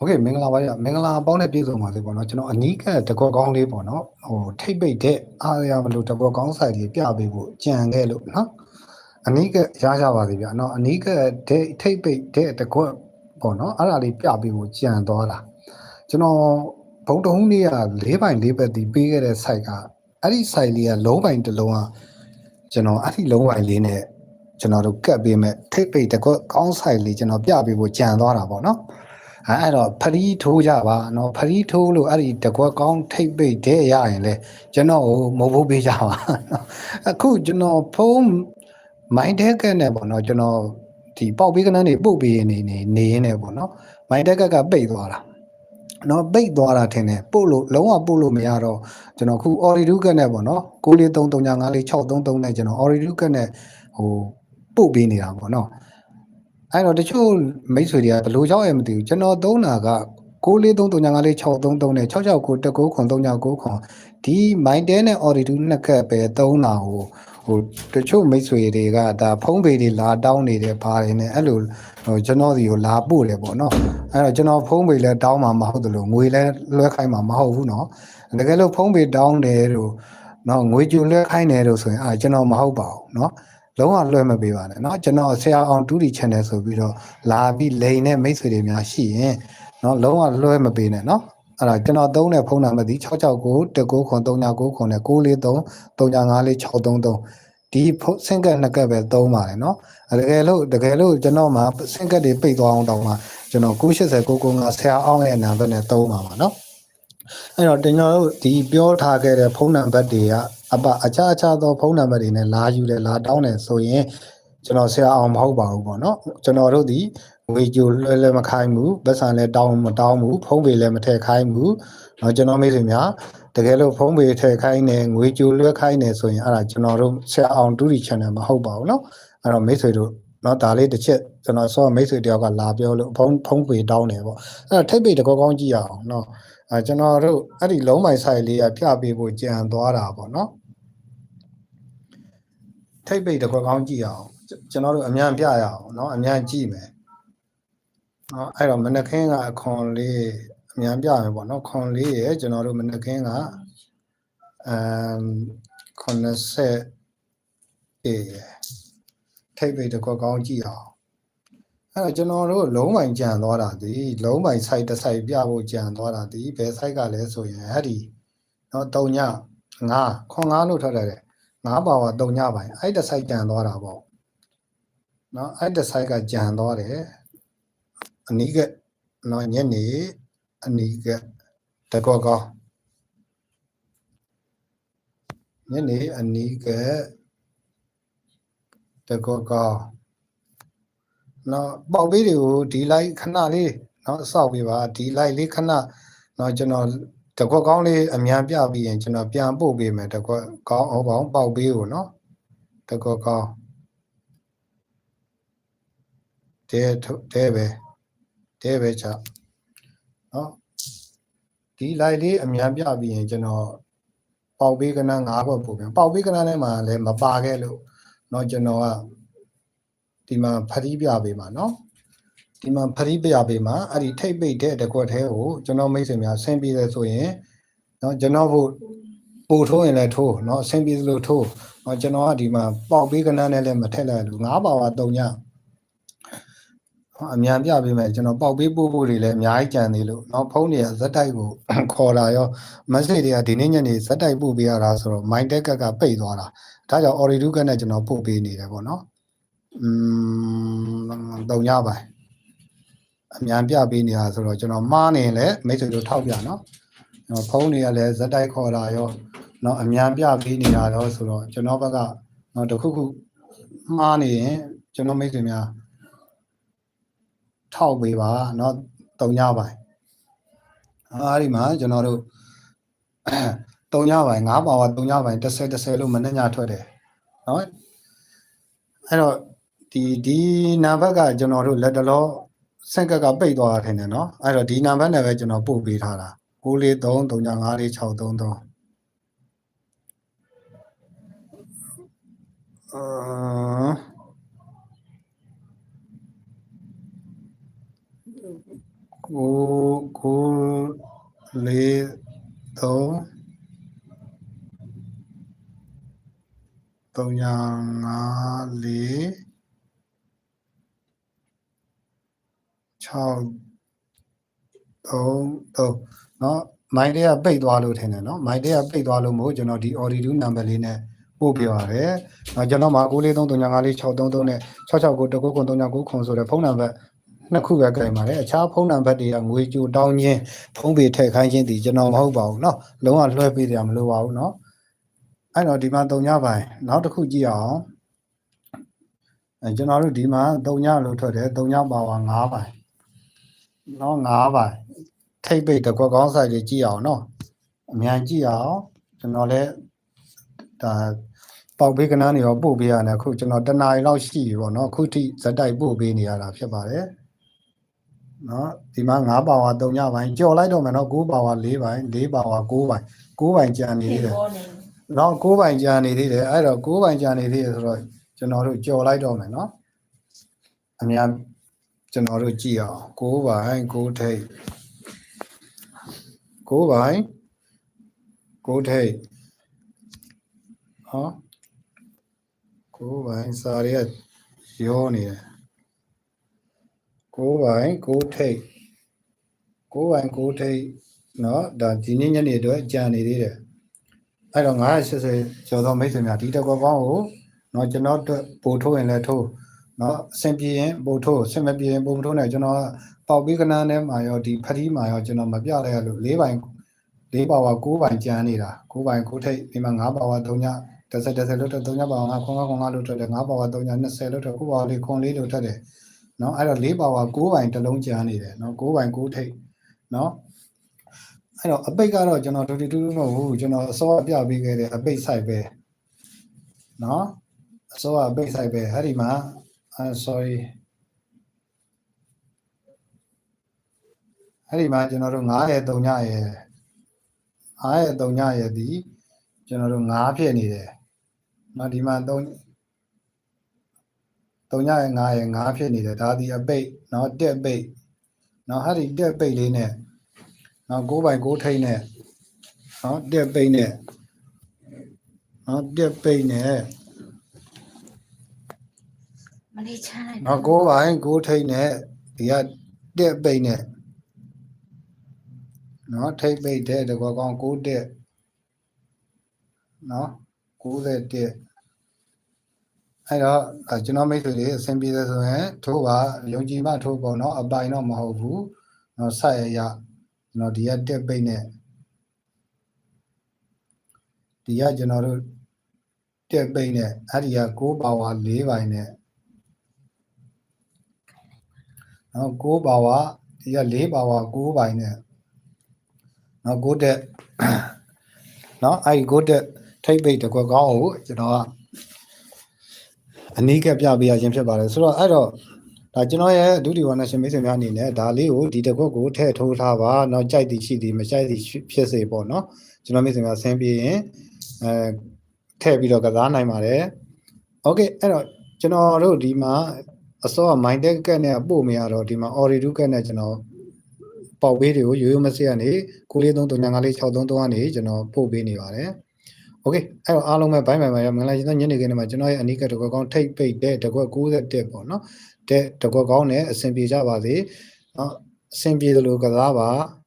โอเคမင်္ဂလာပါဗျမင်္ဂလာပေါင်းနဲ့ပြည့်စုံပါစေပေါ့နော်ကျွန်တော်အနီးကတကောကောင်းလေးပေါ့နော်ဟိုထိတ်ပိတ်တဲ့အားရမလို့တကောကောင်းဆိုင်လေးပြပေးဖို့ကြံခဲ့လို့နော်အနီးကရရပါစေဗျနော်အနီးကတဲ့ထိတ်ပိတ်တဲ့တကောပေါ့နော်အဲ့ဒါလေးပြပေးဖို့ကြံသွားတာကျွန်တော်ဘုံတုံးလေးက၄ပိုင်၄ဘက်တီးပေးခဲ့တဲ့ site ကအဲ့ဒီ site လေးကလုံးပိုင်တစ်လုံးကကျွန်တော်အဲ့ဒီလုံးပိုင်လေးနဲ့ကျွန်တော်တို့ကတ်ပေးမဲ့ထိတ်ပိတ်တကောကောင်းဆိုင်လေးကျွန်တော်ပြပေးဖို့ကြံသွားတာပေါ့နော် အဲအဲ့တော့ဖရီးထိုးကြပါနော်ဖရီးထိုးလို့အဲ့ဒီတကွက်ကောင်းထိတ်ပိတ်တဲ့ရရင်လေကျွန်တော်ကိုမဟုတ်ဘူးပေးကြပါနော်အခုကျွန်တော်ဖုန်းမိုင်းတက်ကနဲ့ပေါ့နော်ကျွန်တော်ဒီပေါက်ပေးကနန်းတွေပုတ်ပေးနေနေနေရင်းနဲ့ပေါ့နော်မိုင်းတက်ကကပိတ်သွားတာနော်ပိတ်သွားတာထင်တယ်ပို့လို့လုံးဝပို့လို့မရတော့ကျွန်တော်ခု Oridu ကနဲ့ပေါ့နော်93395633နဲ့ကျွန်တော် Oridu ကနဲ့ဟိုပို့ပေးနေတာပေါ့နော် အဲ့တော့တချို့မိတ်ဆွေတွေကဘယ်လိုကြောက်ရမသိဘူးကျွန်တော်သုံးတာက643354633နဲ့669တက်9ခွန်39ခွန်ဒီ Mindtel နဲ့ Auditu နှစ်ခက်ပဲသုံးတာဟိုဟိုတချို့မိတ်ဆွေတွေကဒါဖုံးပေတွေလာတောင်းနေတယ်ဘာတွေနဲ့အဲ့လိုဟိုကျွန်တော်စီကိုလာပို့တယ်ပေါ့နော်အဲ့တော့ကျွန်တော်ဖုံးပေလည်းတောင်းမှာမဟုတ်တယ်လို့ငွေလည်းလွှဲခိုင်းမှာမဟုတ်ဘူးနော်တကယ်လို့ဖုံးပေတောင်းတယ်လို့နော်ငွေကြိုလွှဲခိုင်းတယ်လို့ဆိုရင်အာကျွန်တော်မဟုတ်ပါဘူးနော် လုံးဝလွှဲမပေးပါနဲ့เนาะကျွန်တော်ဆရာအောင်တူဒီ channel ဆိုပြီးတော့လာပြီးလိန်နဲ့မိတ်ဆွေတွေများရှိရင်เนาะလုံးဝလွှဲမပေးနဲ့เนาะအဲ့ဒါကျွန်တော်သုံးတဲ့ဖုန်းနံပါတ်ဒီ669 19ခွန်39ခွန်နဲ့943 354 633ဒီဖုန်းစင်ကတ်နှစ်ကတ်ပဲသုံးပါတယ်เนาะတကယ်လို့တကယ်လို့ကျွန်တော်မှာစင်ကတ်တွေပိတ်သွားအောင်တောင်းမှာကျွန်တော်980 995ဆရာအောင်ရဲ့နံပါတ်နဲ့သုံးပါပါเนาะ အဲ့တော့တင်ကျွန်တော်တို့ဒီပြောထားခဲ့တဲ့ဖုန်းနံပါတ်တွေက အပအခြားအခြားသောဖုန်းနံပါတ်တွေနဲ့လာယူတယ်လာတောင်းတယ်ဆိုရင်ကျွန်တော်ဆရာအောင်မဟုတ်ပါဘူးပေါ့နော်ကျွန်တော်တို့ဒီငွေကြိုလွှဲလဲမခိုင်းဘူးပတ်စံလဲတောင်းမတောင်းဘူးဖုန်းပေလဲမထည့်ခိုင်းဘူးเนาะကျွန်တော်မိတ်ဆွေများတကယ်လို့ဖုန်းပေထည့်ခိုင်းတယ်ငွေကြိုလွှဲခိုင်းတယ်ဆိုရင်အဲ့ဒါကျွန်တော်တို့ဆရာအောင်တူဒီ channel မဟုတ်ပါဘူးเนาะအဲ့တော့မိတ်ဆွေတို့เนาะဒါလေးတစ်ချက်ကျွန်တော်ဆောမိတ်ဆွေတယောက်ကလာပြောလို့ဖုန်းဖုန်းပေတောင်းတယ်ပေါ့အဲ့တော့ထိပ်ပေတကောကောင်းကြည့်ရအောင်เนาะ အဲကျွန်တော်တို့အဲ့ဒီလုံးမိုင်ဆိုင်လေးကပြပေးဖို့ကြံသွားတာပေါ့နော် ထိပ်ပိတ်တစ်ခွက်ကောင်းကြည့်အောင်ကျွန်တော်တို့အမြန်ပြရအောင်เนาะအမြန်ကြည့်မယ်เนาะအဲ့တော့မနက်ခင်းကအခွန်လေးအမြန်ပြမယ်ပေါ့เนาะခွန်လေးရယ်ကျွန်တော်တို့မနက်ခင်းကအမ်90အေးထိပ်ပိတ်တစ်ခွက်ကောင်းကြည့်အောင် အဲ့တော့ကျွန်တော်တို့လုံးပိုင်ကြံသွားတာဒီလုံးပိုင် site တစ် site ပြဖို့ကြံသွားတာဒီဘယ် site ကလဲဆိုရင်အဲ့ဒီเนาะ3ည9ခွန်9လို့ထွက်တယ် 9ပါဝါ3ညပိုင်းအဲ့တစ်ဆိုင်ကြံသွားတာပေါ့နော်အဲ့တစ်ဆိုင်ကကြံသွားတယ်အနီးကနော်ညနေအနီးကတကောကောင်းညနေအနီးကတကောကောင်းနော်ပေါက်လေးတွေကိုဒီလိုက်ခဏလေးနော်အဆောက်ပြပါဒီလိုက်လေးခဏနော်ကျွန်တော် တကွက်ကောင်းလေးအမြန်ပြပြီးရင်ကျွန်တော်ပြန်ပို့ပေးမယ်တကွက်ကောင်းအောင်ပေါင်းပေါက်ပေးကိုနော်တကွက်ကောင်းတဲတဲပဲတဲပဲချနော်ဒီ light လေးအမြန်ပြပြီးရင်ကျွန်တော်ပေါက်ပေးကနန်း၅ဘက်ပို့ပြန်ပေါက်ပေးကနန်းထဲမှာလည်းမပါခဲ့လို့နော်ကျွန်တော်က ဒီမှာဖရီးပြပေးမှာเนาะ ဒီမှာဖရီးပြပေးမှာအဲ့ဒီထိတ်ပိတ်တဲ့တကွက်သေးကိုကျွန်တော်မိတ်ဆွေများဆင်းပြီးတယ်ဆိုရင်เนาะကျွန်တော်ဖို့ပို့ထိုးရင်လည်းထိုးเนาะဆင်းပြီးလို့ထိုးเนาะကျွန်တော်ကဒီမှာပေါက်ပေးကနန်းနဲ့လည်းမထက်လိုက်လို့၅ပါဝါ၃ညအမြန်ပြပေးမယ်ကျွန်တော်ပေါက်ပေးပို့ဖို့တွေလည်းအများကြီးကြံသေးလို့เนาะဖုန်းတွေကဇက်တိုက်ကို ခေါ်လာရော message တွေကဒီနေ့ညနေဇက်တိုက်ပို့ပေးရတာဆိုတော့ mind tech ကပိတ်သွားတာဒါကြောင့် Oridu ကနဲ့ကျွန်တော်ပို့ပေးနေတယ်ပေါ့เนาะ อืมတုံညပိုင် အမြန်ပြပေးနေတာဆိုတော့ကျွန်တော်မှားနေလဲမိတ်ဆွေတို့ထောက်ပြနော်ကျွန်တော်ဖုန်းတွေကလည်းဇက်တိုက်ခေါ်လာရောနော်အမြန်ပြပေးနေတာတော့ဆိုတော့ကျွန်တော်ဘက်ကနော်တခုခုမှားနေရင်ကျွန်တော်မိတ်ဆွေများထောက်ပေးပါနော်တုံညပိုင်းအဲဒီမှာကျွန်တော်တို့တုံညပိုင်း၅ပါဝါတုံညပိုင်း30 30လို့မနေ့ညထွက်တယ်နော်အဲ့တော့ဒီဒီနံပါတ်ကကျွန်တော်တို့လက်တလော စက်ကက်ကပိတ်သွားတာထင်တယ်နော်အဲ့တော့ဒီနံပါတ်နဲ့ပဲကျွန်တော်ပို့ပေးထားတာ943354633အာ943354633ကိုကိုလေးသုံးသုံးညာငါလေး 6 3 3เนาะမိုင်းတွေကပိတ်သွားလို့ထင်တယ်เนาะမိုင်းတွေကပိတ်သွားလို့မဟုတ်ကျွန်တော်ဒီ audio number လေးနဲ့ပို့ပြပါတယ်เนาะကျွန်တော်မှာ943354633နဲ့669တကုတ်ခွန်39ခွန်ဆိုတဲ့ဖုန်းနံပါတ်နှစ်ခုပဲကြိုင်ပါတယ်အခြားဖုန်းနံပါတ်တွေကငွေကြိုတောင်းခြင်းဖုန်းပေထည့်ခိုင်းခြင်းဒီကျွန်တော်မဟုတ်ပါဘူးเนาะလုံးဝလွှဲပေးကြမလို့ပါဘူးเนาะအဲ့တော့ဒီမှာ3ညပိုင်းနောက်တစ်ခုကြည့်အောင်အဲကျွန်တော်တို့ဒီမှာ3ညလို့ထွက်တယ်3ညပါဝါ9ပိုင်း နော်၅ပါထိတ်ပိတ်တကွက်ကောင်းဆိုင်လေးကြည့်အောင်နော်အမြန်ကြည့်အောင်ကျွန်တော်လည်းဒါပေါက်ဘေးကနားနေရောပို့ပေးရတယ်အခုကျွန်တော်တနားရီလောက်ရှိပြီပေါ့နော်အခုထိဇက်တိုက်ပို့ပေးနေရတာဖြစ်ပါတယ်နော်ဒီမှာ9ပါဝါ3ညပိုင်းကြော်လိုက်တော့မယ်နော်9ပါဝါ4ပိုင်း4ပါဝါ9ပိုင်း9ပိုင်းကြာနေသေးတယ်နော်9ပိုင်းကြာနေသေးတယ်အဲ့တော့9ပိုင်းကြာနေသေးတယ်ဆိုတော့ကျွန်တော်တို့ကြော်လိုက်တော့မယ်နော်အများ ကျွန်တော်တို့ကြည့်အောင်9ပိုင်း9ထိပ်9ပိုင်း9ထိပ်ဟော9ပိုင်းစာရဲရောနေတယ်9ပိုင်း9ထိပ်9ပိုင်း9ထိပ်เนาะဒါဒီနေ့ညနေအတွက်ကြံနေသေးတယ် အဲ့တော့980ကျော်သောမိတ်ဆွေများဒီတစ်ကောကောင်းကိုเนาะကျွန်တော်တို့ပို့ထိုးရင်လည်းထိုးเ နော်အဆင်ပြေရင်ပုံထိုးအဆင်မပြေရင်ပုံမထိုးနဲ့ကျွန်တော်ကပေါက်ပြီးကနန်းထဲမှာရောဒီဖတိမှာရောကျွန်တော်မပြလိုက်ရလို့၄ပိုင်း၄ပါဝါ၉ပိုင်းကျန်နေတာ၉ပိုင်း၉ထိပ်ဒီမှာ၅ပါဝါ၃ညတစ်ဆက်တစ်ဆက်လွတ်ထွက်၃ညပါဝါငါခွန်ငါခွန်ငါလွတ်ထွက်တယ်၅ပါဝါ၃ည20လွတ်ထွက်၉ပါဝါ၄ခွန်၄လွတ်ထွက်တယ်နော်အဲ့တော့၄ပါဝါ၉ပိုင်းတစ်လုံးကျန်နေတယ်နော်၉ပိုင်း၉ထိပ်နော်အဲ့တော့အပိတ်ကတော့ကျွန်တော်ဒူတီတူးမဟုတ်ဘူးကျွန်တော်အစောပြပေးခဲ့တဲ့အပိတ်ဆိုင်ပဲနော်အစောအပိတ်ဆိုင်ပဲအဲ့ဒီမှာ အဲ sorry အဲ့ဒီမှာကျွန်တော်တို့9ရဲ့3ညရဲ့9ရဲ့3ညရဲ့ဒီကျွန်တော်တို့9ဖြစ်နေတယ်เนาะဒီမှာ3 3ညရဲ့9ရဲ့9ဖြစ်နေတယ်ဒါဒီအပိတ်เนาะတက်ပိတ်เนาะအဲ့ဒီတက်ပိတ်လေးနဲ့ နော်9ပိုင်9ထိန်းနဲ့နော်တက်ပိတ်နဲ့နော်တက်ပိတ်နဲ့ မ လေးချလိုက်နော်9ပိုင်9ထိန်းနဲ့ဒီကတက်ပိတ်နဲ့နော်ထိပ်ပိတ်တဲ့တကွာကောင်း9တက်နော်90တက်အဲ့တော့အဲကျွန်တော်မိတ်ဆွေတွေအဆင်ပြေတယ်ဆိုရင်ထိုးပါယုံကြည်မှထိုးပေါ့နော်အပိုင်တော့မဟုတ်ဘူးနော်ဆက်ရရကျွန်တော်ဒီကတက်ပိတ်နဲ့ဒီကကျွန်တော်တို့တက်ပိတ်နဲ့အဲ့ဒီက6ပါဝါ4ပိုင်းနဲ့ နော်6ပါဝါဒီက4ပါဝါ9ပိုင်းနဲ့နော်6တက်နော်အဲ့ဒီ6တက်ထိပ်ပိတ်တစ်ခွက်ကောင်းကိုကျွန်တော်ကအနီးကပ်ပြပေးရခြင်းဖြစ်ပါတယ်ဆိုတော့အဲ့တော့ဒါကျွန်တော်ရဲ့ဒုတိယဝါနရှင်မိတ်ဆွေများအနေနဲ့ဒါလေးကိုဒီတစ်ခွက်ကိုထည့်ထိုးထားပါเนาะကြိုက်သည်ရှိသည်မကြိုက်သည်ဖြစ်စေပေါ့เนาะကျွန်တော်မိတ်ဆွေများဆင်းပြေရင် အဲထည့်ပြီးတော့ကစားနိုင်ပါတယ်။ Okay အဲ့တော့ကျွန်တော်တို့ဒီမှာ အစောက mind tech ကက်နဲ့ပို့မရတော့ဒီမှာ Oridu ကက်နဲ့ကျွန်တော်ပေါက်ပေးတွေကိုရိုးရိုးမစစ်ကနေ93395633ကနေကျွန်တော်ပို့ပေးနေပါတယ်။ Okay အဲ့တော့အားလုံးပဲဘိုင်းဘိုင်ပါရမင်္ဂလာရှင်သောညနေခင်းမှာကျွန်တော်ရဲ့အနီးကတကွက်ကောင်းထိတ်ပိတ်တဲ့တကွက်61ပေါ့နော်။တဲ့တကွက်ကောင်းနဲ့အဆင်ပြေကြပါစေ။နော်အဆင်ပြေသလိုကစားပါ။